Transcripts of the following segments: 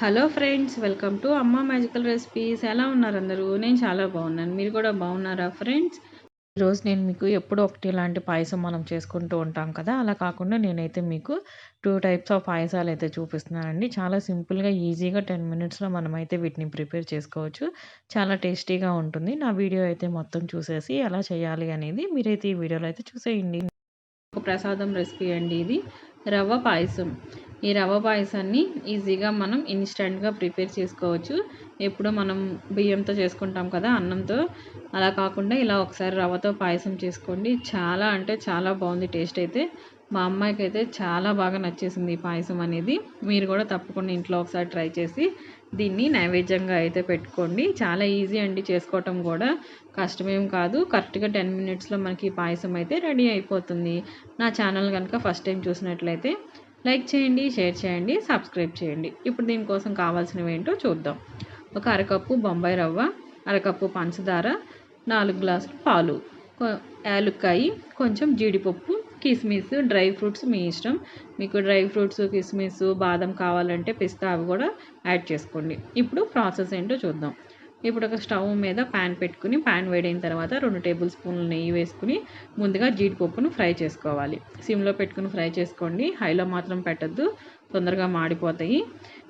Hello friends welcome to అమ్మ magical recipes ఎలా ఉన్నారు అందరూ? నేను చాలా బాగున్నాను. మీరు కూడా బాగున్నారా ఫ్రెండ్స్? ఈరోజు నేను మీకు ఎప్పుడు ఒకటి ఇలాంటి పాయసం మనం చేసుకుంటూ ఉంటాం కదా అలా కాకుండా నేనైతే మీకు టూ టైప్స్ ఆఫ్ పాయసాలు అయితే చూపిస్తున్నానండి. చాలా సింపుల్గా ఈజీగా టెన్ మినిట్స్లో మనమైతే వీటిని ప్రిపేర్ చేసుకోవచ్చు. చాలా టేస్టీగా ఉంటుంది. నా వీడియో అయితే మొత్తం చూసేసి ఎలా చేయాలి అనేది మీరైతే ఈ వీడియోలో అయితే చూసేయండి. ఒక ప్రసాదం రెసిపీ అండి ఇది. రవ్వ పాయసం. ఈ రవ్వ పాయసాన్ని ఈజీగా మనం ఇన్స్టెంట్గా ప్రిపేర్ చేసుకోవచ్చు. ఎప్పుడు మనం బియ్యంతో చేసుకుంటాం కదా అన్నంతో. అలా కాకుండా ఇలా ఒకసారి రవ్వతో పాయసం చేసుకోండి. చాలా అంటే చాలా బాగుంది టేస్ట్ అయితే. మా అమ్మాయికి అయితే చాలా బాగా నచ్చేసింది ఈ పాయసం అనేది. మీరు కూడా తప్పకుండా ఇంట్లో ఒకసారి ట్రై చేసి దీన్ని నైవేద్యంగా అయితే పెట్టుకోండి. చాలా ఈజీ అండి చేసుకోవటం కూడా. కష్టమేం కాదు. కరెక్ట్గా టెన్ మినిట్స్లో మనకి పాయసం అయితే రెడీ అయిపోతుంది. నా ఛానల్ కనుక ఫస్ట్ టైం చూసినట్లయితే లైక్ చేయండి షేర్ చేయండి సబ్స్క్రైబ్ చేయండి. ఇప్పుడు దీనికోసం కావాల్సినవి ఏంటో చూద్దాం. ఒక అరకప్పు బొంబాయి రవ్వ అరకప్పు పంచదార నాలుగు గ్లాసులు పాలు యాలుక్కాయి కొంచెం జీడిపప్పు కిస్మిస్ డ్రై ఫ్రూట్స్ మీ ఇష్టం. మీకు డ్రై ఫ్రూట్స్ కిస్మిస్ బాదం కావాలంటే పిస్తా అవి కూడా యాడ్ చేసుకోండి. ఇప్పుడు ప్రాసెస్ ఏంటో చూద్దాం. ఇప్పుడు ఒక స్టవ్ మీద ప్యాన్ పెట్టుకుని ప్యాన్ వేడైన తర్వాత రెండు టేబుల్ స్పూన్లు నెయ్యి వేసుకుని ముందుగా జీడిపప్పును ఫ్రై చేసుకోవాలి. సిమ్లో పెట్టుకుని ఫ్రై చేసుకోండి. హైలో మాత్రం పెట్టద్దు. తొందరగా మాడిపోతాయి.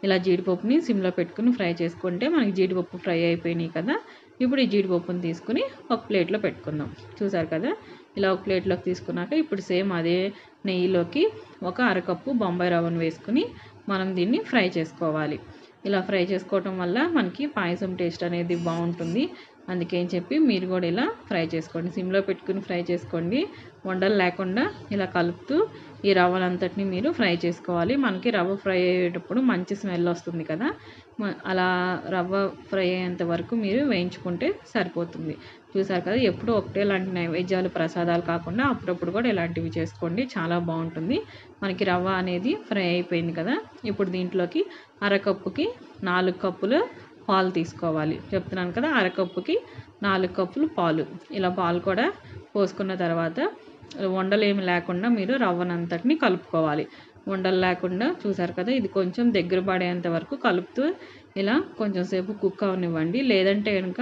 ఇలా జీడిపప్పుని సిమ్లో పెట్టుకుని ఫ్రై చేసుకుంటే మనకి జీడిపప్పు ఫ్రై అయిపోయినాయి కదా. ఇప్పుడు ఈ జీడిపప్పుని తీసుకుని ఒక ప్లేట్లో పెట్టుకుందాం. చూసారు కదా? ఇలా ఒక ప్లేట్లోకి తీసుకున్నాక ఇప్పుడు సేమ్ అదే నెయ్యిలోకి ఒక అరకప్పు బొంబాయి రవ్వను వేసుకుని మనం దీన్ని ఫ్రై చేసుకోవాలి. ఇలా ఫ్రై చేసుకోవటం వల్ల మనకి పాయసం టేస్ట్ అనేది బాగుంటుంది. అందుకే చెప్పి మీరు కూడా ఇలా ఫ్రై చేసుకోండి. సిమ్లో పెట్టుకుని ఫ్రై చేసుకోండి. వండలు లేకుండా ఇలా కలుపుతూ ఈ రవ్వలంతటిని మీరు ఫ్రై చేసుకోవాలి. మనకి రవ్వ ఫ్రై అయ్యేటప్పుడు మంచి స్మెల్ వస్తుంది కదా. అలా రవ్వ ఫ్రై అయ్యేంత వరకు మీరు వేయించుకుంటే సరిపోతుంది. చూసారు కదా ఎప్పుడు ఒకటే లాంటి నైవేద్యాలు ప్రసాదాలు కాకుండా అప్పుడప్పుడు కూడా ఇలాంటివి చేసుకోండి. చాలా బాగుంటుంది. మనకి రవ్వ అనేది ఫ్రై అయిపోయింది కదా ఇప్పుడు దీంట్లోకి అరకప్పుకి నాలుగు కప్పులు పాలు తీసుకోవాలి. చెప్తున్నాను కదా అరకప్పుకి నాలుగు కప్పులు పాలు. ఇలా పాలు కూడా పోసుకున్న తర్వాత వండలేమి లేకుండా మీరు రవ్వనంతటిని కలుపుకోవాలి. ఉండలు లేకుండా చూసారు కదా ఇది కొంచెం దగ్గర పడేంత వరకు కలుపుతూ ఇలా కొంచెం సేపు కుక్ అవనివ్వండి. లేదంటే కనుక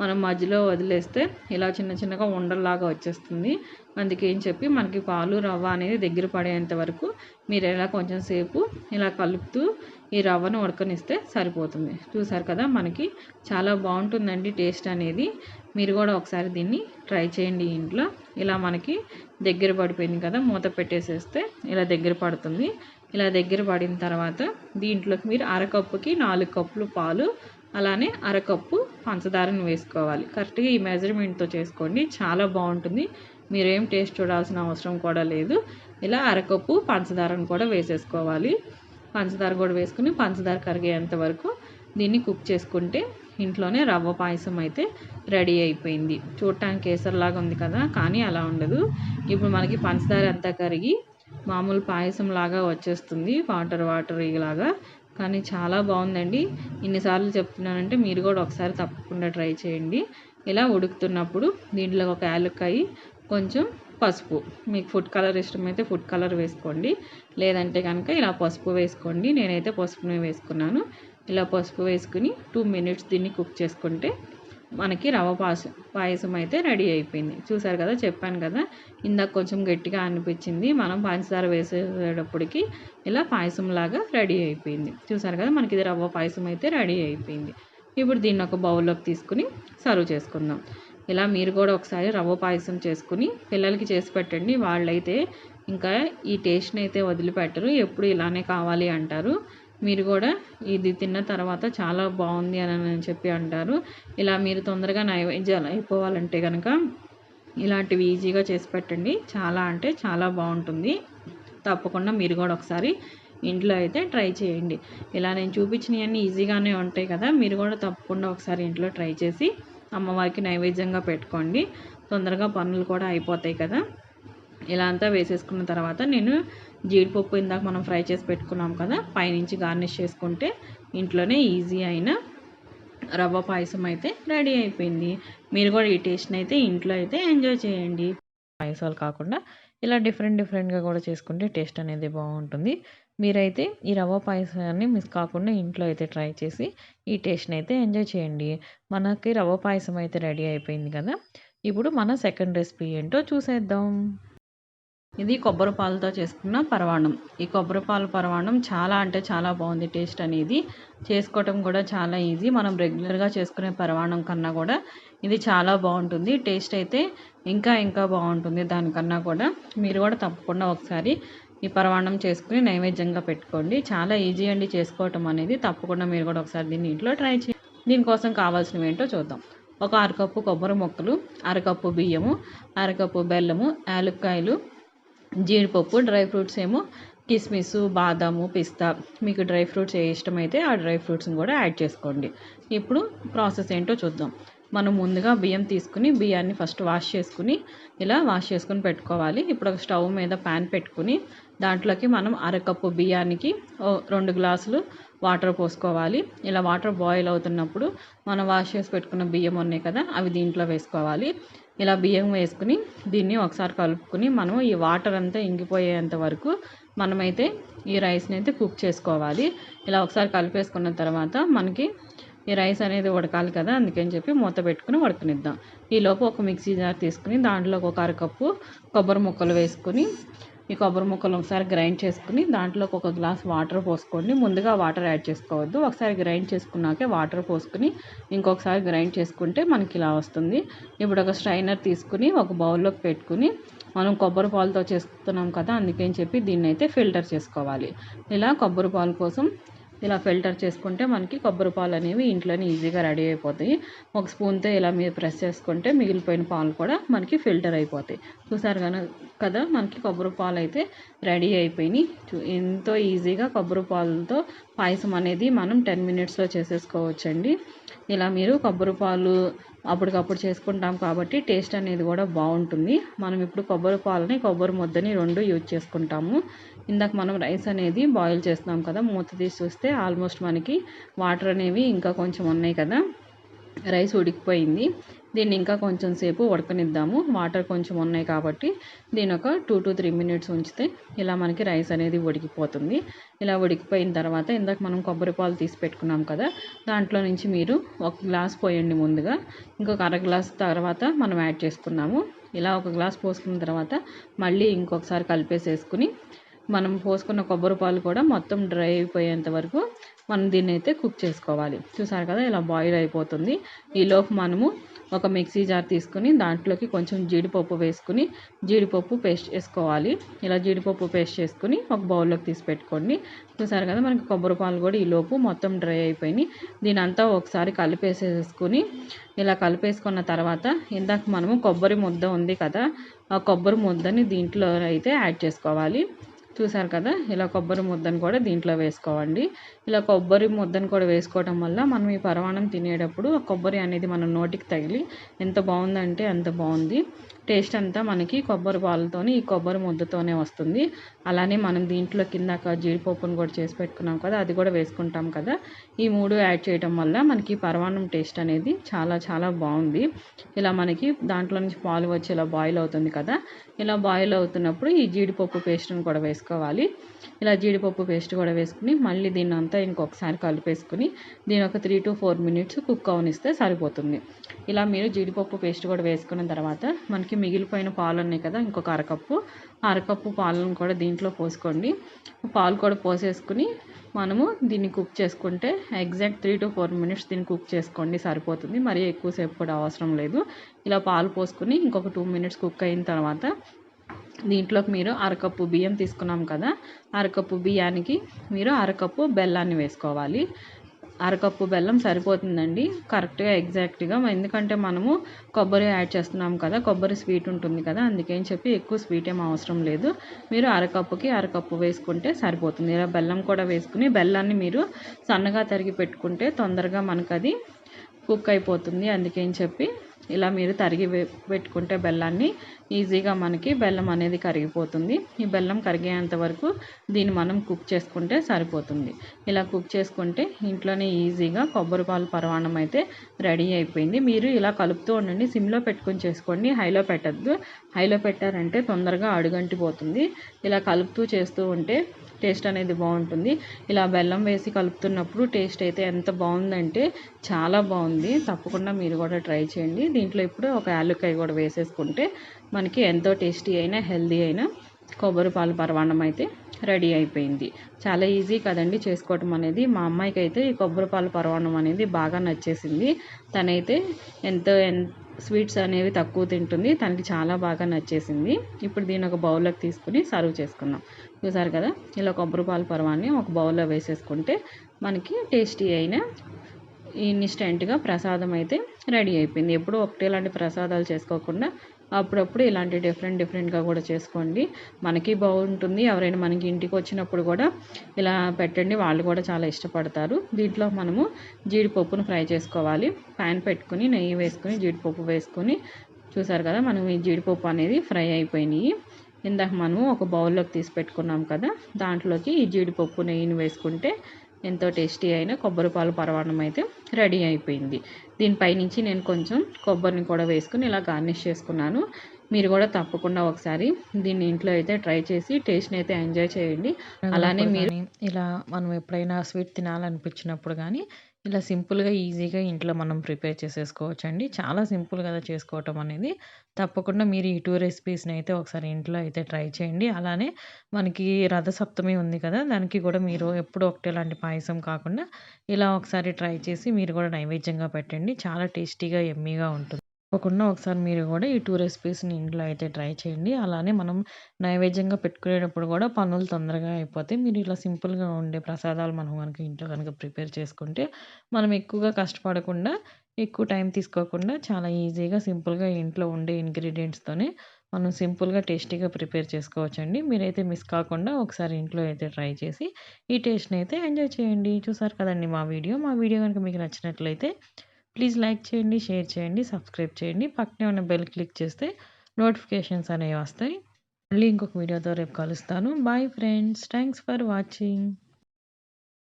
మనం మధ్యలో వదిలేస్తే ఇలా చిన్న చిన్నగా ఉండల్లాగా వచ్చేస్తుంది. అందుకేం చెప్పి మనకి పాలు రవ్వ అనేది దగ్గర పడేంత వరకు మీరు ఇలా కొంచెం సేపు ఇలా కలుపుతూ ఈ రవ్వను ఉడకనిస్తే సరిపోతుంది. చూసారు కదా మనకి చాలా బాగుంటుందండి టేస్ట్ అనేది. మీరు కూడా ఒకసారి దీన్ని ట్రై చేయండి ఇంట్లో. ఇలా మనకి దగ్గర పడిపోయింది కదా మూత పెట్టేసేస్తే ఇలా దగ్గర పడుతుంది. ఇలా దగ్గర పడిన తర్వాత దీంట్లోకి మీరు అరకప్పుకి నాలుగు కప్పులు పాలు అలానే అరకప్పు పంచదారను వేసుకోవాలి. కరెక్ట్గా ఈ మెజర్మెంట్తో చేసుకోండి. చాలా బాగుంటుంది. మీరేం టేస్ట్ చూడాల్సిన అవసరం కూడా లేదు. ఇలా అరకప్పు పంచదారను కూడా వేసేసుకోవాలి. పంచదార కూడా వేసుకుని పంచదార కరిగేంత వరకు దీన్ని కుక్ చేసుకుంటే ఇంట్లోనే రవ్వ పాయసం అయితే రెడీ అయిపోయింది. చూడటానికి కేసరిలాగా ఉంది కదా కానీ అలా ఉండదు. ఇప్పుడు మనకి పంచదార అంతా కరిగి మామూలు పాయసం లాగా వచ్చేస్తుంది. వాటర్ వాటర్ ఇలాగా కానీ చాలా బాగుందండి. ఇన్నిసార్లు చెప్తున్నానంటే మీరు కూడా ఒకసారి తప్పకుండా ట్రై చేయండి. ఇలా ఉడుకుతున్నప్పుడు దీంట్లో ఒక యాలక్కాయి కొంచెం పసుపు. మీకు ఫుడ్ కలర్ ఇష్టమైతే ఫుడ్ కలర్ వేసుకోండి. లేదంటే కనుక ఇలా పసుపు వేసుకోండి. నేనైతే పసుపునే వేసుకున్నాను. ఇలా పసుపు వేసుకుని టూ మినిట్స్ దీన్ని కుక్ చేసుకుంటే మనకి రవ్వ పాయసం పాయసం అయితే రెడీ అయిపోయింది. చూసారు కదా చెప్పాను కదా ఇందాక కొంచెం గట్టిగా అనిపించింది. మనం పంచదార వేసేటప్పటికి ఇలా పాయసం లాగా రెడీ అయిపోయింది. చూసారు కదా మనకి ఇది రవ్వ పాయసం అయితే రెడీ అయిపోయింది. ఇప్పుడు దీన్ని ఒక బౌల్లోకి తీసుకుని సర్వ్ చేసుకుందాం. ఇలా మీరు కూడా ఒకసారి రవ్వ పాయసం చేసుకుని పిల్లలకి చేసి పెట్టండి. వాళ్ళైతే ఇంకా ఈ టేస్ట్ని అయితే వదిలిపెట్టరు. ఎప్పుడు ఇలానే కావాలి అంటారు. మీరు కూడా ఇది తిన్న తర్వాత చాలా బాగుంది అని చెప్పి అంటారు. ఇలా మీరు తొందరగా నైవేద్యాలు అయిపోవాలంటే కనుక ఇలాంటివి ఈజీగా చేసి పెట్టండి. చాలా అంటే చాలా బాగుంటుంది. తప్పకుండా మీరు కూడా ఒకసారి ఇంట్లో అయితే ట్రై చేయండి. ఇలా నేను చూపించినవన్నీ ఈజీగానే ఉంటాయి కదా మీరు కూడా తప్పకుండా ఒకసారి ఇంట్లో ట్రై చేసి అమ్మవారికి నైవేద్యంగా పెట్టుకోండి. తొందరగా పనులు కూడా అయిపోతాయి కదా. ఇలా అంతా వేసేసుకున్న తర్వాత నేను జీడిపప్పు ఇందాక మనం ఫ్రై చేసి పెట్టుకున్నాం కదా పైనుంచి గార్నిష్ చేసుకుంటే ఇంట్లోనే ఈజీ అయిన రవ్వ పాయసం అయితే రెడీ అయిపోయింది. మీరు కూడా ఈ టేస్ట్ని అయితే ఇంట్లో అయితే ఎంజాయ్ చేయండి. పాయసాలు కాకుండా ఇలా డిఫరెంట్ డిఫరెంట్గా కూడా చేసుకుంటే టేస్ట్ అనేది బాగుంటుంది. మీరైతే ఈ రవ్వ పాయసాన్ని మిస్ కాకుండా ఇంట్లో అయితే ట్రై చేసి ఈ టేస్ట్ని అయితే ఎంజాయ్ చేయండి. మనకి రవ్వ పాయసం అయితే రెడీ అయిపోయింది కదా. ఇప్పుడు మన సెకండ్ రెసిపీ ఏంటో చూసేద్దాం. ఇది కొబ్బరి పాలతో చేసుకున్న పరవాణం. ఈ కొబ్బరి పాల పరవాణం చాలా అంటే చాలా బాగుంది. టేస్ట్ అనేది చేసుకోవటం కూడా చాలా ఈజీ. మనం రెగ్యులర్గా చేసుకునే పరవాణం కన్నా కూడా ఇది చాలా బాగుంటుంది. టేస్ట్ అయితే ఇంకా ఇంకా బాగుంటుంది దానికన్నా కూడా. మీరు కూడా తప్పకుండా ఒకసారి ఈ పరవాణం చేసుకుని నైవేద్యంగా పెట్టుకోండి. చాలా ఈజీ అండి చేసుకోవటం అనేది. తప్పకుండా మీరు కూడా ఒకసారి దీన్ని ఇంట్లో ట్రై చేయండి దీనికోసం కావాల్సినవి ఏంటో చూద్దాం. ఒక అరకప్పు కొబ్బరి మొక్కలు అరకప్పు బియ్యము అరకప్పు బెల్లము యాలుక్కాయలు జీడిపప్పు డ్రై ఫ్రూట్స్ ఏమో కిస్మిస్ బాదాము పిస్తా. మీకు డ్రై ఫ్రూట్స్ ఏ ఇష్టమైతే ఆ డ్రై ఫ్రూట్స్ని కూడా యాడ్ చేసుకోండి. ఇప్పుడు ప్రాసెస్ ఏంటో చూద్దాం. మనం ముందుగా బియ్యం తీసుకుని బియ్యాన్ని ఫస్ట్ వాష్ చేసుకుని ఇలా వాష్ చేసుకుని పెట్టుకోవాలి. ఇప్పుడు ఒక స్టవ్ మీద ప్యాన్ పెట్టుకుని దాంట్లోకి మనం అరకప్పు బియ్యానికి రెండు గ్లాసులు వాటర్ పోసుకోవాలి. ఇలా వాటర్ బాయిల్ అవుతున్నప్పుడు మనం వాష్ చేసి పెట్టుకున్న బియ్యం ఉన్నాయి కదా అవి దీంట్లో వేసుకోవాలి. ఇలా బియ్యం వేసుకుని దీన్ని ఒకసారి కలుపుకొని మనం ఈ వాటర్ అంతా ఇంగిపోయేంత వరకు మనమైతే ఈ రైస్ని అయితే కుక్ చేసుకోవాలి. ఇలా ఒకసారి కలిపేసుకున్న తర్వాత మనకి ఈ రైస్ అనేది ఉడకాలి కదా అందుకని చెప్పి మూత పెట్టుకుని ఉడకనిద్దాం. ఈలోపు ఒక మిక్సీ జార్ తీసుకుని దాంట్లో ఒక అరకప్పు కొబ్బరి ముక్కలు వేసుకుని ఈ కొబ్బరి ముక్కలు ఒకసారి గ్రైండ్ చేసుకుని దాంట్లోకి ఒక గ్లాస్ వాటర్ పోసుకోండి. ముందుగా వాటర్ యాడ్ చేసుకోవద్దు. ఒకసారి గ్రైండ్ చేసుకున్నాకే వాటర్ పోసుకుని ఇంకొకసారి గ్రైండ్ చేసుకుంటే మనకి ఇలా వస్తుంది. ఇప్పుడు ఒక స్ట్రైనర్ తీసుకుని ఒక బౌల్లోకి పెట్టుకుని మనం కొబ్బరి పాలతో చేస్తున్నాం కదా అందుకని చెప్పి దీన్ని అయితే ఫిల్టర్ చేసుకోవాలి. ఇలా కొబ్బరి పాలు కోసం ఇలా ఫిల్టర్ చేసుకుంటే మనకి కొబ్బరి పాలు అనేవి ఇంట్లోనే ఈజీగా రెడీ అయిపోతాయి. ఒక స్పూన్తో ఇలా మీరు ప్రెస్ చేసుకుంటే మిగిలిపోయిన పాలు కూడా మనకి ఫిల్టర్ అయిపోతాయి. చూసారు కనుక కదా మనకి కొబ్బరి పాలు అయితే రెడీ అయిపోయినాయి. ఎంతో ఈజీగా కొబ్బరి పాలతో పాయసం అనేది మనం టెన్ మినిట్స్లో చేసేసుకోవచ్చండి. ఇలా మీరు కొబ్బరి పాలు అప్పటికప్పుడు చేసుకుంటాం కాబట్టి టేస్ట్ అనేది కూడా బాగుంటుంది. మనం ఇప్పుడు కొబ్బరి పాలని కొబ్బరి ముద్దని రెండు యూజ్ చేసుకుంటాము. ఇందాక మనం రైస్ అనేది బాయిల్ చేస్తున్నాం కదా మూత తీసి చూస్తే ఆల్మోస్ట్ మనకి వాటర్ అనేవి ఇంకా కొంచెం ఉన్నాయి కదా. రైస్ ఉడికిపోయింది. దీన్ని ఇంకా కొంచెం సేపు ఉడకనిద్దాము. వాటర్ కొంచెం ఉన్నాయి కాబట్టి దీని ఒక టూ టు త్రీ మినిట్స్ ఉంచితే ఇలా మనకి రైస్ అనేది ఉడికిపోతుంది. ఇలా ఉడికిపోయిన తర్వాత ఇందాక మనం కొబ్బరి పాలు తీసి పెట్టుకున్నాం కదా దాంట్లో నుంచి మీరు ఒక గ్లాస్ పోయండి ముందుగా. ఇంకొక అర గ్లాస్ తర్వాత మనం యాడ్ చేసుకున్నాము ఇలా ఒక గ్లాస్ పోసుకున్న తర్వాత మళ్ళీ ఇంకొకసారి కలిపేసేసుకుని మనం పోసుకున్న కొబ్బరి పాలు కూడా మొత్తం డ్రై అయిపోయేంత వరకు మనం దీన్ని అయితే కుక్ చేసుకోవాలి. చూసారు కదా ఇలా బాయిల్ అయిపోతుంది. ఈలోపు మనము ఒక మిక్సీ జార్ తీసుకుని దాంట్లోకి కొంచెం జీడిపప్పు వేసుకుని జీడిపప్పు పేస్ట్ చేసుకోవాలి ఇలా జీడిపప్పు పేస్ట్ చేసుకుని ఒక బౌల్లోకి తీసి పెట్టుకోండి. చూసారు కదా మనకి కొబ్బరి పాలు కూడా ఈలోపు మొత్తం డ్రై అయిపోయినాయి. దీని అంతా ఒకసారి కలిపేసేసుకుని ఇలా కలిపేసుకున్న తర్వాత ఇందాక మనము కొబ్బరి ముద్ద ఉంది కదా ఆ కొబ్బరి ముద్దని దీంట్లో అయితే యాడ్ చేసుకోవాలి. చూసారు కదా ఇలా కొబ్బరి ముద్దను కూడా దీంట్లో వేసుకోవండి. ఇలా కొబ్బరి ముద్దను కూడా వేసుకోవడం వల్ల మనం ఈ పరమాణం తినేటప్పుడు కొబ్బరి అనేది మన నోటికి తగిలి ఎంత బాగుందంటే అంత బాగుంది. టేస్ట్ అంతా మనకి కొబ్బరి పాలతోని ఈ కొబ్బరి ముద్దతోనే వస్తుంది. అలానే మనం దీంట్లో కింద జీడిపప్పును కూడా చేసి పెట్టుకున్నాం కదా అది కూడా వేసుకుంటాం కదా. ఈ మూడు యాడ్ చేయడం వల్ల మనకి పరమాన్నం టేస్ట్ అనేది చాలా చాలా బాగుంది. ఇలా మనకి దాంట్లో నుంచి పాలు వచ్చి ఇలా బాయిల్ అవుతుంది కదా ఇలా బాయిల్ అవుతున్నప్పుడు ఈ జీడిపప్పు పేస్ట్ని కూడా వేసుకోవాలి. ఇలా జీడిపప్పు పేస్ట్ కూడా వేసుకుని మళ్ళీ దీన్ని అంతా ఇంకొకసారి కలిపేసుకుని దీని ఒక three to four minutes cook అవనిస్తే సరిపోతుంది. ఇలా మీరు జీడిపప్పు పేస్ట్ కూడా వేసుకున్న తర్వాత మనకి మిగిలిపోయిన పాలు ఉన్నాయి కదా ఇంకొక అరకప్పు. అరకప్పు పాలను కూడా దీంట్లో పోసుకోండి. పాలు కూడా పోసేసుకుని మనము దీన్ని కుక్ చేసుకుంటే exact three to four minutes దీన్ని కుక్ చేసుకోండి సరిపోతుంది. మరీ ఎక్కువసేపు కూడా అవసరం లేదు. ఇలా పాలు పోసుకుని ఇంకొక టూ మినిట్స్ కుక్ అయిన తర్వాత దీంట్లోకి మీరు అరకప్పు బియ్యం తీసుకున్నాం కదా అరకప్పు బియ్యానికి మీరు అరకప్పు బెల్లాన్ని వేసుకోవాలి. అరకప్పు బెల్లం సరిపోతుందండి. కరెక్ట్గా ఎగ్జాక్ట్గా ఎందుకంటే మనము కొబ్బరి యాడ్ చేస్తున్నాం కదా కొబ్బరి స్వీట్ ఉంటుంది కదా అందుకని చెప్పి ఎక్కువ స్వీట్ ఏం అవసరం లేదు. మీరు అరకప్పుకి అరకప్పు వేసుకుంటే సరిపోతుంది. ఇలా బెల్లం కూడా వేసుకుని బెల్లాన్ని మీరు సన్నగా తరిగి పెట్టుకుంటే తొందరగా మనకు అది కుక్ అయిపోతుంది. అందుకని చెప్పి ఇలా మీరు తరిగి పెట్టుకుంటే బెల్లాన్ని ఈజీగా మనకి బెల్లం అనేది కరిగిపోతుంది. ఈ బెల్లం కరిగేంత వరకు దీన్ని మనం కుక్ చేసుకుంటే సరిపోతుంది. ఇలా కుక్ చేసుకుంటే ఇంట్లోనే ఈజీగా కొబ్బరి పాలు పరవాణం అయితే రెడీ అయిపోయింది. మీరు ఇలా కలుపుతూ ఉండండి. సిమ్లో పెట్టుకొని చేసుకోండి. హైలో పెట్టద్దు. హైలో పెట్టారంటే తొందరగా అడుగంటిపోతుంది. ఇలా కలుపుతూ చేస్తూ ఉంటే టేస్ట్ అనేది బాగుంటుంది. ఇలా బెల్లం వేసి కలుపుతున్నప్పుడు టేస్ట్ అయితే ఎంత బాగుందంటే చాలా బాగుంది. తప్పకుండా మీరు కూడా ట్రై చేయండి. దీంట్లో ఇప్పుడు ఒక యాలక్కాయ కూడా వేసేసుకుంటే మనకి ఎంతో టేస్టీ అయినా హెల్దీ అయినా కొబ్బరి పాలు పరవాన్నం అయితే రెడీ అయిపోయింది. చాలా ఈజీ కదండి చేసుకోవటం అనేది. మా అమ్మాయికి అయితే ఈ కొబ్బరి పాలు పరవాన్నం అనేది బాగా నచ్చేసింది. తనైతే ఎంతో స్వీట్స్ అనేవి తక్కువ తింటుంది. తనకి చాలా బాగా నచ్చేసింది. ఇప్పుడు దీని ఒక బౌల్లోకి తీసుకుని సర్వ్ చేసుకుందాం. చూసారు కదా? ఇలా కొబ్బరి పాలు పరమాన్ని ఒక బౌల్లో వేసేసుకుంటే మనకి టేస్టీ అయిన ఇన్స్టెంట్గా ప్రసాదం అయితే రెడీ అయిపోయింది. ఎప్పుడూ ఒకటే లాంటి ప్రసాదాలు చేసుకోకుండా అప్పుడప్పుడు ఇలాంటి డిఫరెంట్ డిఫరెంట్గా కూడా చేసుకోండి. మనకి బాగుంటుంది. ఎవరైనా మనకి ఇంటికి వచ్చినప్పుడు కూడా ఇలా పెట్టండి. వాళ్ళు కూడా చాలా ఇష్టపడతారు. దీంట్లో మనము జీడిపప్పును ఫ్రై చేసుకోవాలి. ప్యాన్ పెట్టుకుని నెయ్యి వేసుకుని జీడిపప్పు వేసుకొని చూసారు కదా మనం ఈ జీడిపప్పు అనేది ఫ్రై అయిపోయినాయి. ఇందాక మనము ఒక బౌల్లోకి తీసి పెట్టుకున్నాం కదా దాంట్లోకి ఈ జీడిపప్పు నెయ్యిని వేసుకుంటే ఎంతో టేస్టీ అయిన కొబ్బరి పాలు పరవాణం అయితే రెడీ అయిపోయింది. దీనిపై నుంచి నేను కొంచెం కొబ్బరిని కూడా వేసుకుని ఇలా గార్నిష్ చేసుకున్నాను. మీరు కూడా తప్పకుండా ఒకసారి దీన్ని ఇంట్లో అయితే ట్రై చేసి టేస్ట్ని అయితే ఎంజాయ్ చేయండి. అలానే మీరు ఇలా మనం ఎప్పుడైనా స్వీట్ తినాలనిపించినప్పుడు కానీ ఇలా సింపుల్గా ఈజీగా ఇంట్లో మనం ప్రిపేర్ చేసేసుకోవచ్చు అండి చాలా సింపుల్ కదా చేసుకోవటం అనేది. తప్పకుండా మీరు ఈ టూ రెసిపీస్ని అయితే ఒకసారి ఇంట్లో అయితే ట్రై చేయండి. అలానే మనకి రథసప్తమి ఉంది కదా దానికి కూడా మీరు ఎప్పుడు ఒకటే లాంటి పాయసం కాకుండా ఇలా ఒకసారి ట్రై చేసి మీరు కూడా నైవేద్యంగా పెట్టండి. చాలా టేస్టీగా ఎమ్మీగా ఉంటుంది. తప్పకుండా ఒకసారి మీరు కూడా ఈ టూ రెసిపీస్ని ఇంట్లో అయితే ట్రై చేయండి. అలానే మనం నైవేద్యంగా పెట్టుకునేటప్పుడు కూడా పనులు తొందరగా అయిపోతాయి. మీరు ఇలా సింపుల్గా ఉండే ప్రసాదాలు మనం కనుక ఇంట్లో కనుక ప్రిపేర్ చేసుకుంటే మనం ఎక్కువగా కష్టపడకుండా ఎక్కువ టైం తీసుకోకుండా చాలా ఈజీగా సింపుల్గా ఇంట్లో ఉండే ఇంగ్రీడియంట్స్తోనే మనం సింపుల్గా టేస్టీగా ప్రిపేర్ చేసుకోవచ్చండి. మీరైతే మిస్ కాకుండా ఒకసారి ఇంట్లో అయితే ట్రై చేసి ఈ టేస్ట్ని అయితే ఎంజాయ్ చేయండి. చూసారు కదండి మా వీడియో. మా వీడియో కనుక మీకు నచ్చినట్లయితే ప్లీజ్ లైక్ చేయండి షేర్ చేయండి సబ్స్క్రైబ్ చేయండి. పక్కనే ఉన్న బెల్ క్లిక్ చేస్తే నోటిఫికేషన్స్ అనేవి వస్తాయి. మళ్ళీ ఇంకొక వీడియోతో రేపు కలుస్తాను. Bye friends thanks for watching